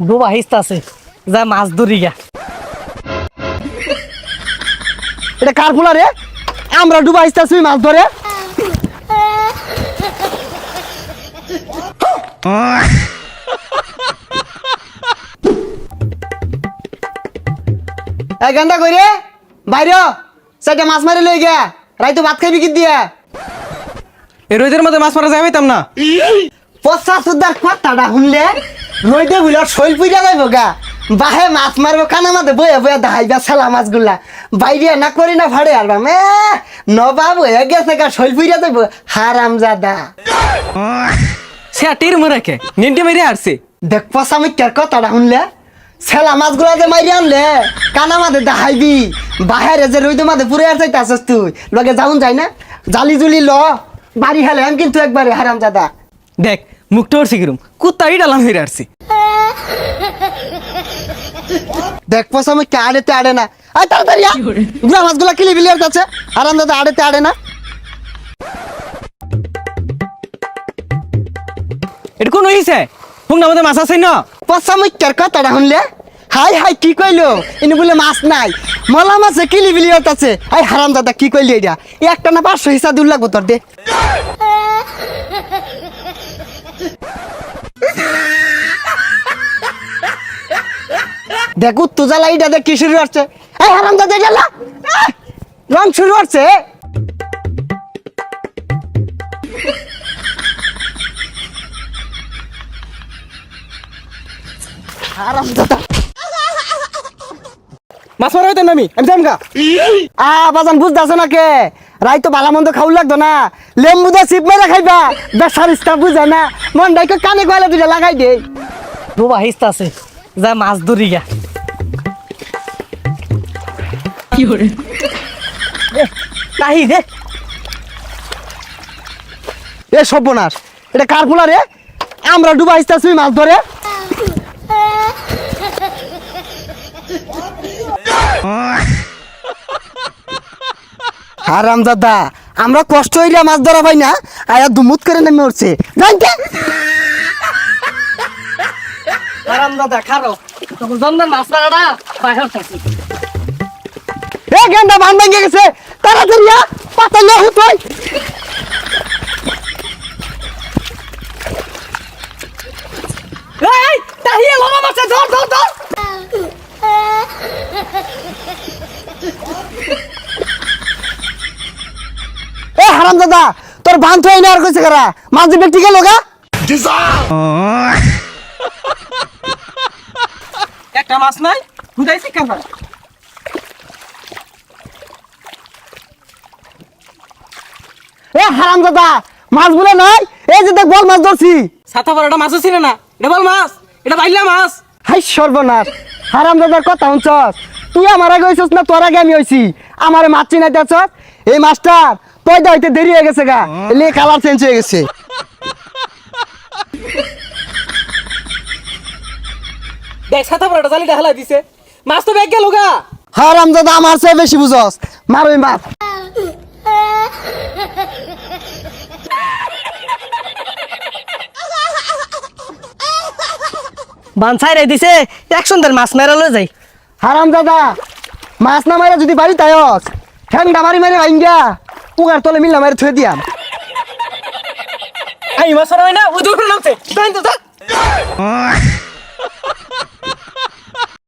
ডোবা হিস্তা আছে। যা মাছ ধরি গা। এটা কার পোলা রে? আমরা ডুবা আসতেছি মাছ ধরে। এই গান্ডা কই রে? বাইরে সেটা মাছ মারি লই গিয়া। রাইতো ভাত খাইবি কি দিয়া? এই রোদের মধ্যে মাছ মারা যাইতাম না। পচা সুদার কথাটা শুনলে রইদে বুঝল শৈল পুইরা যাইব গা। বাহে মাছ মারবো কানা মাঝে বয়ে বয়ে দাহাইবা ছেলা মাছগুলা। বাইরে না করি না ভাড়ে আর মে নবাব হয়ে গেছে গা শৈল পুইরা যাইব। হারাম জাদা। সে টির মরে কে? নিন্টে মেরে আসছে দেখ পচা মিথ্যার কথাটা শুনলে ছেলা মাছগুলা যে মাইরে আনলে কানা মাঝে দাহাইবি বাহেরে যে রইদে মাঝে পুরে আর যাইতে আসস তুই। লগে যাউন যাই না। জালি জুলি ল। বাড়ি হেলেন কিন্তু একবারে হারাম জাদা। দেখ মুখটা কিরম কুত্তাই ডালাম হয়ে আসছে দেখ পয়সা আমি কে আড়েতে আড়ে না। আয় তাড়াতাড়ি। গুলা মাছগুলা কিলি বিলিয়ার কাছে। আরাম দাদা আড়েতে আড়ে না। এটা কোন হইছে? হুং না মধ্যে মাছ আছে না? পয়সা আমি কের কথাটা শুনলে? হাই হাই কি কইলো? ইনি বলে মাছ নাই। মলা মাছে কিলি বিলিয়ার কাছে আই হারাম দাদা কি কইলি এটা? একটা না পাঁচশো হিসা দূর লাগবো তোর দে। দেখ উত্তু জ্বালা এটা দেখ কি শুরু হচ্ছে এই হারাম দাদা গেল রং শুরু হচ্ছে হারাম দাদা মাছ মারা হইতাম না আমি? আমি যাম গা। আ, বাজান, বুঝতেছ না কে? রাই তো ভালো মন্দ খাওয়া লাগতো না। লেম্বু দা চিপ মেরে খাইবা। বেসার ইস্তা বুঝে না। মন ডাইকে কানে গলে দুটা লাগাই দে। ডোবা হিস্তা আছে। যা মাছ ধরি গা। দে এ সর্বনাশ। এটা কার পোলা রে? আমরা ডুবা মাছ ধরে। হারাম দাদা আমরা কষ্ট হইলে মাছ ধরা পাই না আয়া দুমুত করে নেমে উঠছে। জানতে? আরাম দাদা খারো। তখন জন্মের মাছ মারাটা বাইরে থাকি এ গেন্দা ভেঙে গেছে, তাড়াতাড়ি পাতা লে হুতই এই, তাহিয়ে লমা মাছে ধর ধর ধর। এ হারাম দাদা তোর বান তো এনে আর কইছে কারা? মাছ দিবে ঠিক লগা? একটা মাছ নাই হুদাইছি কেন হারাম দাদা মাছ বলে নাই এই যে দেখ বল মাছ ধরছি। সাথা বড়টা মাছও ছিল না। এটা বল মাছ এটা বাইলা মাছ। হাই সর্বনাশ হারাম দাদার কথা শুনছস? তুই আমার আগে হইছস না তোর আগে আমি হইছি? আমারে মাছ চিনাই দেছস এই মাছটার পয়দা হইতে দেরি হয়ে গেছে গা। এলে কালার চেঞ্জ হয়ে গেছে। দেখ সাথা বড়টা জালি ঢালা দিছে। মাছ তো ব্যাগ গেল গা। হারাম দাদা আমার চেয়ে বেশি বুঝস মার ওই মাছ বান দিছে একশন দেড় মাছ মেরা লয়ে যাই হারাম দাদা মাছ না মারে যদি বাড়ি তায়স ঠ্যাংটা মারি মারি ভাইঙ্গা পুগার তলে মিললা মারি থুয়ে দিয়াম। এই মাছ মারা না ওই দূর নামছে। তাই তো যা